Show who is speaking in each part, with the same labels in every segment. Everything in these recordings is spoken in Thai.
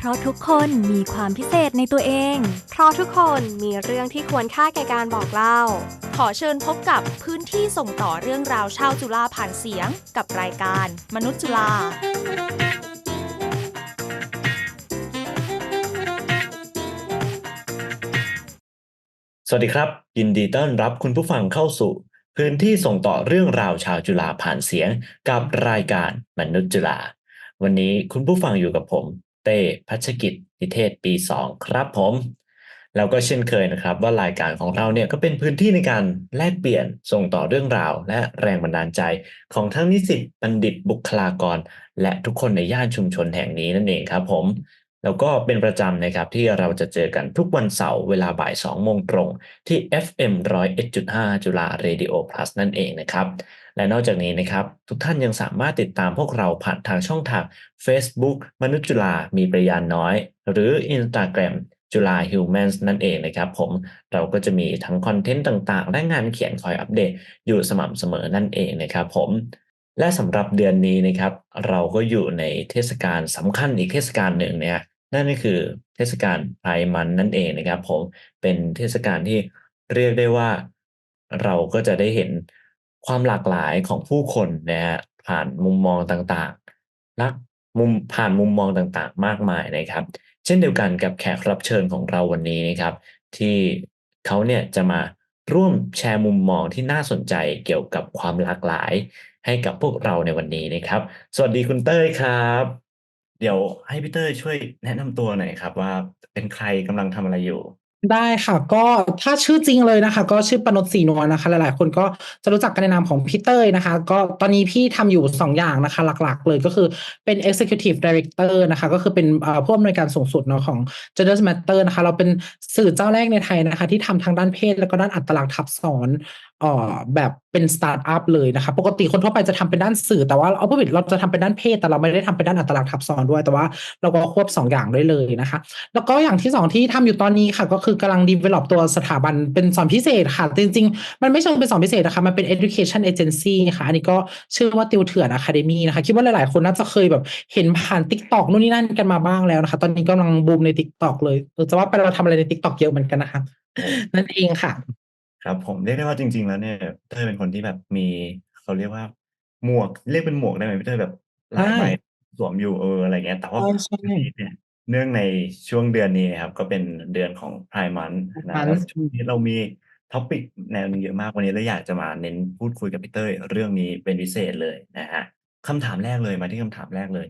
Speaker 1: เพราะทุกคนมีความพิเศษในตัวเอง
Speaker 2: เพราะทุกคนมีเรื่องที่ควรค่าแก่การบอกเล่า
Speaker 3: ขอเชิญพบกับพื้นที่ส่งต่อเรื่องราวชาวจุฬาผ่านเสียง กับรายการ มนุษย์จุฬา
Speaker 4: สวัสดีครับ ยินดีต้อนรับคุณผู้ฟังเข้าสู่ พื้นที่ส่งต่อเรื่องราวชาวจุฬาผ่านเสียง กับรายการมนุษย์จุฬาวันนี้คุณผู้ฟังอยู่กับผม ต้ พัชกิจนิเทศปี 2 ครับผม แล้วก็เช่นเคยนะครับ ว่ารายการของเราเนี่ยก็เป็นพื้นที่ในการแลกเปลี่ยนส่งต่อเรื่องราว และแรงบันดาลใจของทั้งนิสิตบัณฑิตบุคลากร และทุกคนในย่านชุมชนแห่งนี้นั่นเองครับผม แล้วก็เป็นประจำนะครับที่เราจะเจอกันทุกวันเสาร์เวลาบ่าย 2 โมงตรง ที่ FM 101.5 จุฬา Radio Plus นั่นเองนะครับ และนอกจากนี้นะครับ ทุกท่านยังสามารถติดตามพวกเราผ่านทางช่องทาง Facebook มนุษย์จุฬามีประยานน้อย หรือ Instagram จุฬา Humans นั่นเองนะครับผมเราก็จะมีทั้งคอนเทนต์ต่างๆ และงานเขียนคอยอัปเดตอยู่สม่ำเสมอนั่นเองนะครับผมและสำหรับเดือนนี้นะครับ เราก็อยู่ในเทศกาลสำคัญอีกเทศกาลหนึ่งเนี่ย นั่นก็คือเทศกาลไพรมันนั่นเองนะครับผมเป็นเทศกาลที่เรียกได้ว่าเราก็จะได้เห็นความหลากหลายของผู้คนนะฮะผ่านมุมมองต่างๆลักมุมผ่านมุมมองต่างๆ มากมายนะครับ เช่นเดียวกันกับแขกรับเชิญของเราวันนี้นะครับ ที่เขาเนี่ยจะมาร่วมแชร์มุมมองที่น่าสนใจเกี่ยวกับความหลากหลาย ให้กับพวกเราในวันนี้นะครับ สวัสดีคุณเต้ยครับ เดี๋ยวให้พี่เต้ยช่วยแนะนำตัวหน่อยครับ ว่าเป็นใครกำลังทำอะไรอยู่
Speaker 5: ได้ค่ะ ก็ถ้าชื่อจริงเลยนะคะ ก็ชื่อปนดศรีนวลนะคะ หลายๆ คนก็จะรู้จักกันในนามของพี่เต้ยนะคะ ก็ตอนนี้พี่ทำอยู่ 2 อย่างนะคะ หลักๆ เลยก็คือเป็น Executive Director นะคะ ก็คือเป็นผู้อำนวยการสูงสุดเนาะของ Gender Matter นะคะ เราเป็นสื่อเจ้าแรกในไทยนะคะ ที่ทำทางด้านเพศ แล้วก็ด้านอัตลักษณ์ทับซ้อน เอ่อแบบเป็นสตาร์ทอัพเลยนะคะ ปกติคนทั่วไปจะทำเป็นด้านสื่อแต่ว่าเอาผู้ผิดเราจะทำเป็นด้านเพศ แต่เราไม่ได้ทำเป็นด้านอัตลักษณ์ทับซ้อนด้วย แต่ว่าเราก็ควบสองอย่างได้เลยนะคะ แล้วก็อย่างที่สองที่ทำอยู่ตอนนี้ค่ะ ก็คือกำลัง develop ตัวสถาบันเป็นสอนพิเศษค่ะแต่จริง ๆ มันไม่เชิงเป็นสอนพิเศษนะคะ มันเป็น education agency ค่ะ อันนี้ก็ชื่อว่าติวเถื่อน academy นะคะ คิดว่าหลาย ๆ คนน่าจะเคยแบบเห็นผ่าน TikTok นู่นนี่นั่นกันมาบ้างแล้วนะคะ ตอนนี้กำลังบูมใน TikTok เลยเออจะว่าไปเราทำอะไรใน TikTok เยอะเหมือนกันนะคะนั่นเองค่ะ
Speaker 4: ครับผมเรียกได้ว่าจริง ๆ แล้วเนี่ยเต้ยเป็นคนที่แบบมี เขาเรียกว่า หมวก เรียกเป็นหมวกได้ไหมพี่เต้ยแบบหลายใบ
Speaker 5: ใช่
Speaker 4: สวมอยู่ เออ อะไรเงี้ย แต่ว่า
Speaker 5: ใช่ใช่
Speaker 4: วันนี้เนี่ย เนื่องในช่วงเดือนนี้นะครับ ก็เป็นเดือนของ Pride Month นะ
Speaker 5: มัน
Speaker 4: แล้วช่วงนี้เรามีท็อปิกแนวนี้เยอะมาก วันนี้เลยอยากจะมาเน้นพูดคุยกับพี่เต้ยเรื่องนี้เป็นพิเศษเลยนะฮะคำถามแรกเลย มาที่คำถามแรกเลย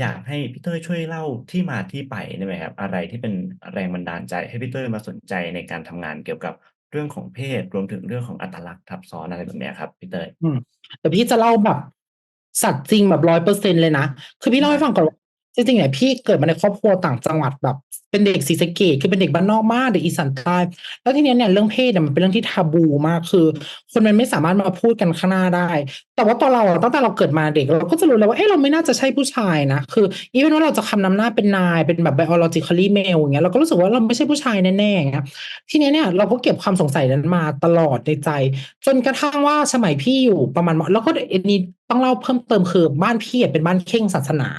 Speaker 4: อยากให้พี่เต้ยช่วยเล่าที่มาที่ไปได้ไหมครับ อะไรที่เป็นแรงบันดาลใจให้พี่เต้ยมาสนใจในการทำงานเกี่ยวกับ เรื่องของเพศรวมถึงเรื่องของอัตลักษณ์ทับซ้อนอะไรแบบนี้ครับพี่เตย
Speaker 5: แต่พี่จะเล่าแบบสัตว์จริงแบบร้อยเปอร์เซ็นเลยนะ คือพี่เล่าให้ฟังก่อนว่า จริงๆเนี่ยพี่เกิดมาในครอบครัวต่างจังหวัดแบบ เป็นเด็กศรีสะเกษคือเป็นเด็กบ้านนอกมากเด็กอีสานใต้แล้วทีเนี้ยเนี่ยเรื่องเพศเนี่ยมันเป็นเรื่องที่ทาบูมากคือ คนมันไม่สามารถมาพูดกันข้างหน้าได้ แต่ว่าตอนเราตั้งแต่เราเกิดมาเด็กเราก็จะรู้แล้วว่าเอ้เราไม่น่าจะใช่ผู้ชายนะคืออีเวนว่าเราจะคำนำหน้าเป็นนายเป็นแบบ biologically male อย่างเงี้ยเราก็รู้สึกว่าเราไม่ใช่ผู้ชายแน่ๆอย่างเงี้ยทีเนี้ยเนี่ยเราก็เก็บความสงสัยนั้นมาตลอดในใจ จนกระทั่งว่าสมัยพี่อยู่ประมาณแล้วก็อันนี้ต้องเล่าเพิ่มเติมคือบ้านพี่เป็นบ้านเข่งศาสนา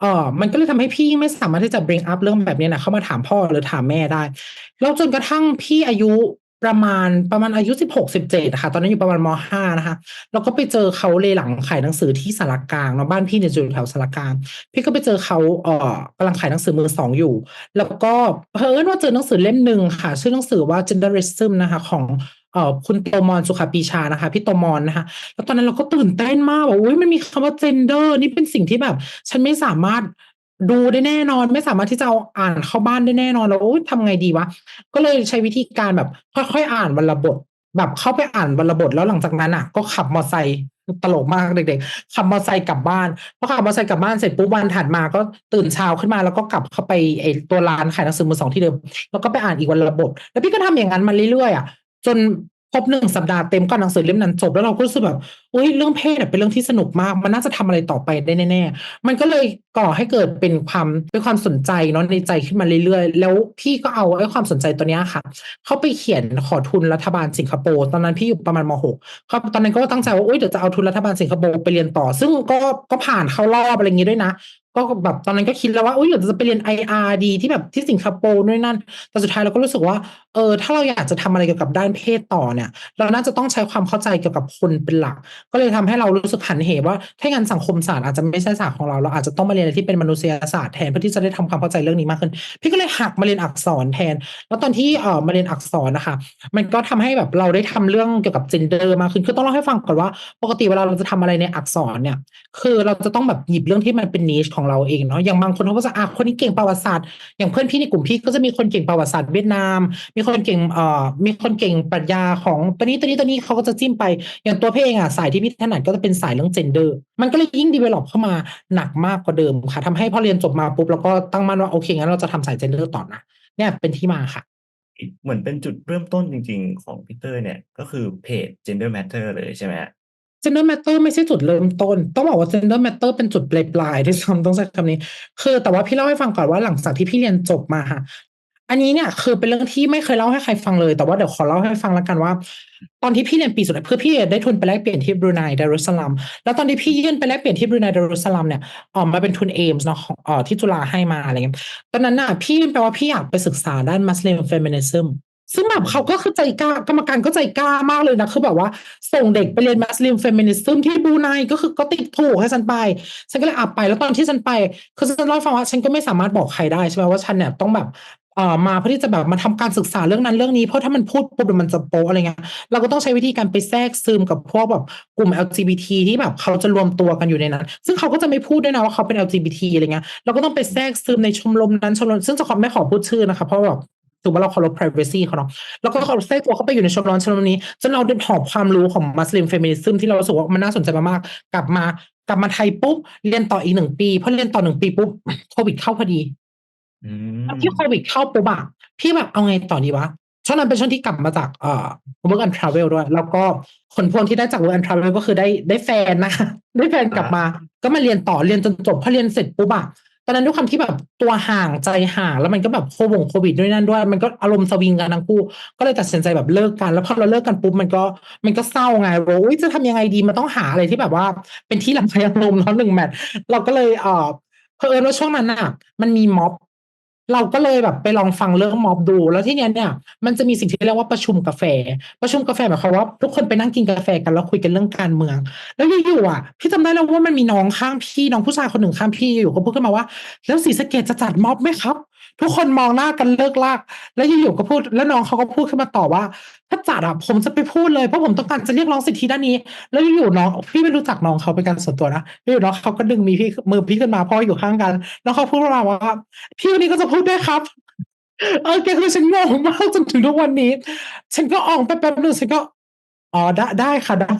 Speaker 5: เออมันก็เลยทำให้พี่ไม่สามารถที่จะ bring up เรื่องแบบนี้นะเข้ามาถามพ่อหรือถามแม่ได้ แล้วจนกระทั่งพี่อายุประมาณประมาณอายุสิบหกสิบเจ็ดค่ะ ตอนนั้นอยู่ประมาณมห้านะคะแล้วก็ไปเจอเขาเลยหลังขายหนังสือที่สารกลางเนาะบ้านพี่เนี่ยอยู่แถวสารกลาง พี่ก็ไปเจอเขาเอ่อกำลังขายหนังสือมือสองอยู่ แล้วก็เพิ่นว่าเจอหนังสือเล่มหนึ่งค่ะ ชื่อหนังสือว่า genderism นะคะของ เอ่อคุณโตมอนสุขปีชานะคะ พี่โตมอนนะคะ แล้วตอนนั้นเราก็ตื่นเต้นมากว่าอุ้ยมันมีคำว่า gender นี่เป็นสิ่งที่แบบ ฉันไม่สามารถดูได้แน่นอน ไม่สามารถที่จะอ่านเข้าบ้านได้แน่นอนแล้วโอ้ยทำไงดีวะ ก็เลยใช้วิธีการแบบ ค่อยๆอ่านวันละบทแบบเข้าไปอ่านวันละบทแล้วหลังจากนั้นอะ ก็ขับมอไซค์ตลกมากเด็กๆขับมอไซค์กลับบ้านพอขับมอไซค์กลับบ้านเสร็จปุ๊บวันถัดมาก็ตื่นเช้าขึ้นมาแล้วก็กลับเข้าไปไอ้ตัวร้านขายหนังสือมือสองที่เดิมแล้วก็ไปอ่านอีกวันละบทแล้วพี่ก็ทำอย่างนั้นมาเรื่อยๆอะจน ครบหนึ่งสัปดาห์เต็มก็หนังสือเล่มนั้นจบแล้วเราก็รู้สึกแบบอุ้ยเรื่องเพศเป็นเรื่องที่สนุกมาก มันน่าจะทำอะไรต่อไปได้แน่ๆมันก็เลยก่อให้เกิดเป็นความเป็นความสนใจเนาะในใจขึ้นมาเรื่อยๆ แล้วพี่ก็เอาไอ้ความสนใจตัวเนี้ยค่ะ เข้าไปเขียนขอทุนรัฐบาลสิงคโปร์ตอนนั้นพี่อยู่ประมาณม .6 ครับตอนนั้นก็ตั้งใจว่าโอ๊ยเดี๋ยวจะเอาทุนรัฐบาลสิงคโปร์ไปเรียนต่อ ซึ่งก็ก็ผ่านเข้ารอบอะไรอย่างงี้ด้วยนะ ก็แบบตอนนั้นก็คิดแล้วว่า อุ๊ยเดี๋ยวจะไปเรียน IR ดีที่แบบที่สิงคโปร์นู่นนั่น แต่สุดท้ายเราก็รู้สึกว่า เออ ถ้าเราอยากจะทำอะไรเกี่ยวกับด้านเพศต่อเนี่ย เราน่าจะต้องใช้ความเข้าใจเกี่ยวกับคนเป็นหลัก ก็เลยทำให้เรารู้สึกหันเหว่า ถ้างั้นสังคมศาสตร์อาจจะไม่ใช่ศาสตร์ของเรา เราอาจจะต้องมาเรียนอะไรที่เป็นมนุษยศาสตร์แทนเพื่อที่จะได้ทำความเข้าใจเรื่องนี้มากขึ้น พี่ก็เลยหักมาเรียนอักษรแทน แล้วตอนที่เออมาเรียนอักษรนะคะ มันก็ทำให้แบบเราได้ทำเรื่องเกี่ยวกับ gender มากขึ้น คือต้องเล่าให้ฟังก่อนว่า ปกติเวลาเราจะทำอะไรในอักษรเนี่ย คือเราจะต้องแบบหยิบเรื่องที่มันเป็น niche ของเราเองเนาะอย่างบางคนเขาก็จะอะคนนี้เก่งประวัติศาสตร์อย่างเพื่อนพี่ในกลุ่มพี่ก็จะมีคนเก่งประวัติศาสตร์เวียดนาม มีคนเก่งเอ่อมีคนเก่งปรัชญาของตัวนี้ตัวนี้ตัวนี้เขาก็จะจิ้มไป อย่างตัวพี่เองอะสายที่พี่ถนัดก็จะเป็นสายเรื่อง gender มันก็เลยยิ่ง develop เข้ามาหนักมากกว่าเดิมค่ะทำให้พอเรียนจบมาปุ๊บเราก็ตั้งมั่นว่าโอเคงั้นเราจะทำสาย gender ต่อนะเนี่ยเป็นที่มาค่ะ
Speaker 4: เหมือนเป็นจุดเริ่มต้นจริง ๆ ของพี่เต้ยเนี่ย ก็คือเพจ Gender Matter เลยใช่ไหมครับ?
Speaker 5: Gender Matter ไม่ใช่จุดเริ่มต้น ต้องบอกว่า Gender Matter เป็นจุดปลายๆด้วยซ้ำต้องใช้คำนี้ คือแต่ว่าพี่เล่าให้ฟังก่อนว่าหลังจากที่พี่เรียนจบมาค่ะ อันนี้เนี่ยคือเป็นเรื่องที่ไม่เคยเล่าให้ใครฟังเลย แต่ว่าเดี๋ยวขอเล่าให้ฟังแล้วกันว่า ตอนที่พี่เรียนปีสุดท้ายคือพี่ได้ทุนไปแลกเปลี่ยนที่บรูไนดารุสสลามแล้วตอนที่พี่ยื่นไปแลกเปลี่ยนที่บรูไนดารุสสลามเนี่ยเอ่อมันเป็นทุน AIMS เนาะของที่จุฬาให้มาอะไรเงี้ย ตอนนั้นน่ะพี่ยื่นไปว่าพี่อยากไปศึกษาด้าน Muslim Feminism ซึ่ ซึ่งแบบเขาก็คือใจกล้ากรรมการก็ใจกล้ามากเลยนะคือแบบว่า ส่งเด็กไปเรียน Muslim Feminism ที่บูไนก็คือก็ติดถูกให้ฉันไป ฉันก็เลยอะไปแล้วตอนที่ฉันไปคือฉันเล่าฟังว่าฉันก็ไม่สามารถบอกใครได้ใช่ไหมว่าฉันเนี่ยต้องแบบเอ่อมาเพื่อที่จะแบบมาทำการศึกษาเรื่องนั้นเรื่องนี้เพราะถ้ามันพูดปุ๊บมันจะโป๊อะไรเงี้ยเราก็ต้องใช้วิธีการไปแทรกซึมกับพวกแบบกลุ่ม LGBT ที่แบบเขาจะรวมตัวกันอยู่ในนั้น ซึ่งเขาก็จะไม่พูดด้วยนะว่าเขาเป็น LGBT อะไรเงี้ยเราก็ต้องไปแทรกซึมในชมรมนั้นชมรมซึ่งจะขอไม่ขอพูดชื่อนะคะเพราะแบบ ถือว่าเราเคารพ privacy เขาเนาะเราก็ขอแทรกตัวเข้าไปอยู่ในชมรมชมรมนี้จนเราได้หอบความรู้ของ Muslim Feminism ที่เรารู้สึกว่ามันน่าสนใจมากๆกลับมากลับมาไทยปุ๊บเรียนต่ออีก1ปีพอเรียนต่อ1ปีปุ๊บโควิดเข้าพอดี
Speaker 4: อื
Speaker 5: ตอนที่โค
Speaker 4: ม
Speaker 5: วิดเข้าปุ๊บอะพี่แบบเอาไงต่อดีวะช่วงนั้นเป็นช่วงที่กลับมาจากเอ่อ Work and Travel ด้วย แล้วก็ผลพวงที่ได้จาก Work and Travel ก็คือได้ได้แฟนนะคะได้แฟนกลับ
Speaker 4: อา
Speaker 5: มา ก็มาเรียนต่อเรียนจนจบพอเรียนเสร็จปุ๊บอะ ตอนนั้นด้วยความที่แบบตัวห่างใจห่าง แล้วมันก็แบบโควงโควิดด้วยนั่นด้วย มันก็อารมณ์สวิงกันทั้งคู่ ก็เลยตัดสินใจแบบเลิกกัน แล้วพอเราเลิกกันปุ๊บมันก็มันก็เศร้าไงว่าอุ๊ยจะทำยังไงดีมันต้องหาอะไรที่แบบว่าเป็นที่ระบายอารมณ์เนาะ1แมทเราก็เลยเออเผอิญว่าช่วงนั้นน่ะ มันมีม็อบ เราก็เลยแบบไปลองฟังเรื่องม็อบดู แล้วที่เนี้ยเนี่ยมันจะมีสิ่งที่เรียกว่าประชุมกาแฟ ประชุมกาแฟหมายความว่าทุกคนไปนั่งกินกาแฟกันแล้วคุยกันเรื่องการเมือง แล้วอยู่ๆอะพี่จำได้แล้วว่ามันมีน้องข้างพี่น้องผู้ชายคนหนึ่งข้างพี่อยู่ก็พูดขึ้นมาว่า"แล้วศรีสะเกตจะจัดม็อบไหมครับ?" ทุกคนมองหน้ากันเลิกลักแล้วอยู่ๆก็พูด แล้วน้องเขาก็พูดขึ้นมาต่อว่า"ถ้าจัดอะผมจะไปพูดเลยเพราะผมต้องการจะเรียกร้องสิทธิด้านนี้"แล้วอยู่ๆน้องพี่ไม่รู้จักน้องเขาเป็นการส่วนตัวนะอยู่ๆน้องเขาก็ดึงมีพี่มือพี่ขึ้นมาเพราะว่าอยู่ข้างกัน แล้วเขาพูดประมาณว่า"พี่คนนี้ก็จะพูดด้วยครับ"เออแกคือฉันงงมากจนถึงทุกวันนี้ ฉันก็อ๋องไปแป๊บหนึ่งฉันก็ อ๋อได้ได้ค่ะได้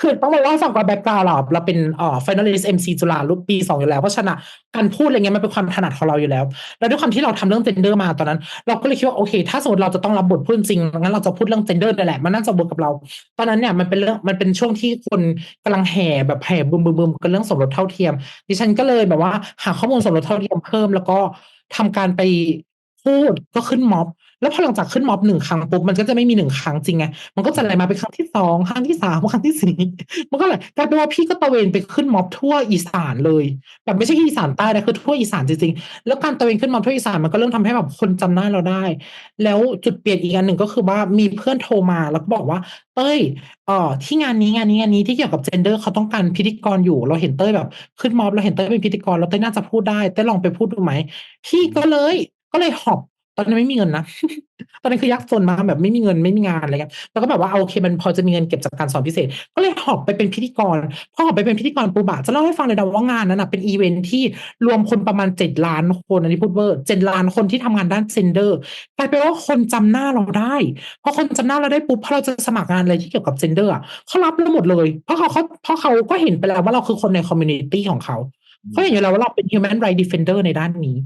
Speaker 5: คือต้องมาเล่าให้ฟังก่อนแบ็กกราวด์เราอะเราเป็นเอ่อ finalist MC จุฬารุ่นปี2องอยู่แล้ว เพราะฉะนั้นน่ะการพูดอะไรเงี้ยมันเป็นความถนัดของเราอยู่แล้ว แล้วด้วยความที่เราทำเรื่อง gender มาตอนนั้น เราก็เลยคิดว่าโอเค ถ้าสมมติเราจะต้องรับบทพูดจริงงั้นเราจะพูดเรื่อง gender เนี่ยแหละมันน่าจะเวิร์กกับเรา ตอนนั้นเนี่ยมันเป็นเรื่องมันเป็นช่วงที่คนกำลังแห่แบบแห่บึมๆๆกันเรื่องสมรสเท่าเทียม ดิฉันก็เลยแบบว่าหาข้อมูลสมรสเท่าเทียมเพิ่มแล้วก็ทำการไปพูดก็ขึ้นม็อบ แล้วพอหลังจากขึ้นม็อบ1ครั้งปุ๊บมันก็จะไม่มี1ครั้งจริงไงมันก็จะไหลมาเป็นครั้งที่2ครั้งที่3ครั้งที่4มันก็ไหลกลายเป็นว่าพี่ก็ตะเวนไปขึ้นม็อบทั่วอีสานเลยแบบไม่ใช่แค่อีสานใต้นะคือทั่วอีสานจริงๆแล้วการตะเวนขึ้นม็อบทั่วอีสานมันก็เริ่มทำให้แบบคนจำหน้าเราได้ แล้วจุดเปลี่ยนอีกอันหนึ่งก็คือว่ามีเพื่อนโทรมาแล้วก็บอกว่า"เต้ยเอ่อที่งานนี้งานนี้งานนี้ที่เกี่ยวกับ gender เขาต้องการพิธีกรอยู่ เราเห็นเต้ยแบบ ขึ้นม็อบเราเห็นเต้ยเป็นพิธีกรแล้วเต้ยน่าจะพูดได้เต้ยลองไปพูดดูไหม?"พี่ก็เลยก็เลยหอบ ตอนนั้นไม่มีเงินนะ ตอนนั้นคือยากจนมากแบบไม่มีเงินไม่มีงานอะไรเงี้ยเราก็แบบว่าโอเคมันพอจะมีเงินเก็บจากการสอนพิเศษ ก็เลยหอบไปเป็นพิธีกรพอหอบไปเป็นพิธีกรปุ๊บอะจะเล่าให้ฟังเลยนะว่างานนั้นน่ะเป็นอิเวนต์ที่รวมคนประมาณ7,000,000คนอันนี้พูดเวอร์7,000,000คนที่ทำงานด้าน gender กลายเป็นว่าคนจำหน้าเราได้พอคนจำหน้าเราได้ปุ๊บพอเราจะสมัครงานอะไรที่เกี่ยวกับ gender อะเขารับเราหมดเลย เพราะเขาเขาเพราะเขาก็เห็นไปแล้วว่าเราคือคนในคอมมิวนิตีของเขา
Speaker 4: อื
Speaker 5: เขาเห็นอ
Speaker 4: ม
Speaker 5: ยู่แล้วว่าเราเป็น human right defender ในด้านนี้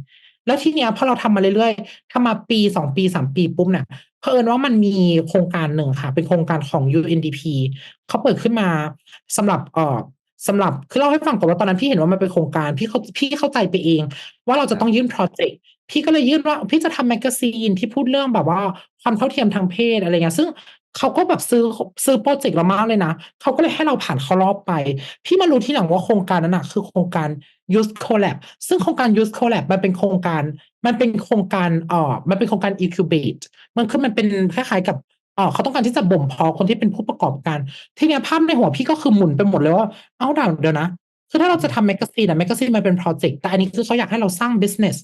Speaker 5: แล้วทีเนี้ยพอเราทำมาเรื่อยๆทำมาปี2ปี3ปีปุ๊บเนี่ยเผอิญว่ามันมีโครงการหนึ่งค่ะ เป็นโครงการของ UNDP เขาเปิดขึ้นมาสำหรับเอ่อสำหรับคือเล่าให้ฟังก่อนว่าตอนนั้นพี่เห็นว่ามันเป็นโครงการพี่เขาพี่เข้าใจไปเอง ว่าเราจะต้องยื่นพรเจกต์พี่ก็เลยยื่นว่าพี่จะทำแมกาซีนที่พูดเรื่องแบบว่าความเท่าเทียมทางเพศอะไรเงี้ยซึ่ง เขาก็แบบซื้อซื้อโปรเจกต์เรามากเลยนะ เขาก็เลยให้เราผ่านเข้ารอบไป พี่มารู้ที่หลังว่าโครงการนั้นนะคือโครงการ Youth Collab ซึ่งโครงการ Youth Collab มันเป็นโครงการ มันเป็นโครงการเอ่อมันเป็นโครงการ incubate มันคือมันเป็นคล้ายๆกับเอ่อเขาต้องการที่จะบ่มเพาะคนที่เป็นผู้ประกอบการ ทีเนี้ยภาพในหัวพี่ก็คือหมุนไปหมดเลยว่า เอ้าเดี๋ยวนะ คือถ้าเราจะทำแมกกาซีนอะแมกกาซีนมันเป็นโปรเจกต์แต่อันนี้คือเขาอยากให้เราสร้าง business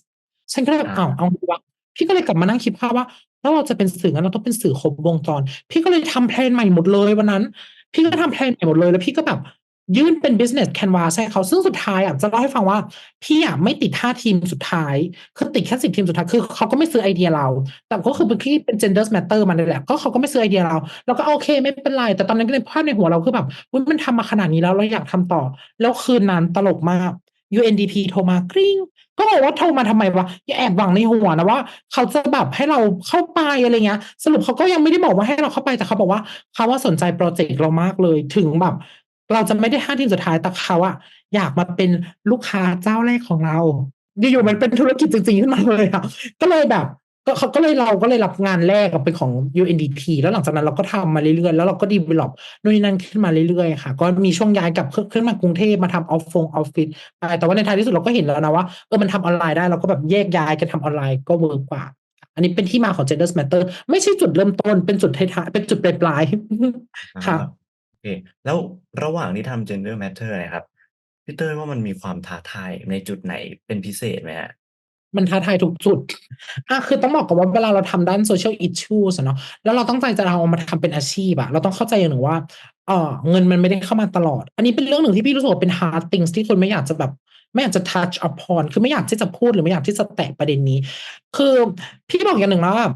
Speaker 5: ฉันก็เลยแบบ
Speaker 4: อ่า
Speaker 5: อ้าวเอาดีวะพี่ก็เลยกลับมานั่งคิดภาพว่า แล้วเราจะเป็นสื่องั้นเราต้องเป็นสื่อครบวงจร พี่ก็เลยทำแพลนใหม่หมดเลยวันนั้น พี่ก็ทำแพลนใหม่หมดเลยแล้วพี่ก็แบบยื่นเป็น business canvas ให้เขาซึ่งสุดท้ายอะจะเล่าให้ฟังว่า พี่อะไม่ติดห้าทีมสุดท้าย คือติดแค่สิบทีมสุดท้าย คือเขาก็ไม่ซื้อไอเดียเรา แต่ก็คือเป็นที่เป็น gender matter มันเลยแหละ ก็เขาก็ไม่ซื้อไอเดียเรา เราก็โอเคไม่เป็นไร แต่ตอนนั้นก็ในภาพในหัวเราคือแบบมันทำมาขนาดนี้แล้วเราอยากทำต่อ แล้วคืนนั้นตลกมาก UNDP โทรมากริ้ง ก็บอกว่าโทรมาทำไมวะอย่าแอบหวังในหัวนะว่า เขาจะแบบให้เราเข้าไปอะไรเงี้ย สรุปเขาก็ยังไม่ได้บอกว่าให้เราเข้าไปแต่เขาบอกว่าเขาว่าสนใจโปรเจกต์เรามากเลยถึงแบบ เราจะไม่ได้ห้าทีมสุดท้ายแต่เขาอะอยากมาเป็นลูกค้าเจ้าแรกของเราอยู่ๆมันเป็นธุรกิจจริงๆขึ้นมาเลยอะก็เลยแบบ ก็เขาก็เลยเราก็เลยรับงานแรกกับเป็นของ UNDP แล้วหลังจากนั้นเราก็ทำมาเรื่อยๆ แล้วเราก็ดีเวล็อปนู่นนี่นั่นขึ้นมาเรื่อยๆ ค่ะ ก็มีช่วงย้ายกลับขึ้นมากรุงเทพมาทำออฟฟงออฟฟิศไปแต่ว่าในท้ายที่สุดเราก็เห็นแล้วนะว่าเออมันทำออนไลน์ได้เราก็แบบแยกย้ายกันทำออนไลน์ก็เวิร์กกว่า อันนี้เป็นที่มาของ Gender Matter ไม่ใช่จุดเริ่มต้นเป็นจุดท้ายๆเป็นจุดปลายๆค่ะ
Speaker 4: โอเคแล้วระหว่างที่ทำ gender matter เนะครับพี่เต้ยว่ามันมีความท้าทายในจุดไหนเป็นพิเศษไหมฮะ
Speaker 5: มันท้าทายทุกจุดอะคือต้องบอกก่อนว่าเวลาเราทำด้านโซเชียลอิชชูสเนาะแล้วเราตั้งใจจะเอามาทำเป็นอาชีพอะเราต้องเข้าใจอย่างหนึ่งว่าเออเงินมันไม่ได้เข้ามาตลอด อันนี้เป็นเรื่องหนึ่งที่พี่รู้สึกว่าเป็น hard things ที่คนไม่อยากจะแบบ ไม่อยากจะ touch upon คือไม่อยากที่จะพูดหรือไม่อยากที่จะแตะประเด็นนี้ คือพี่บอกอย่างหนึ่งนะว่า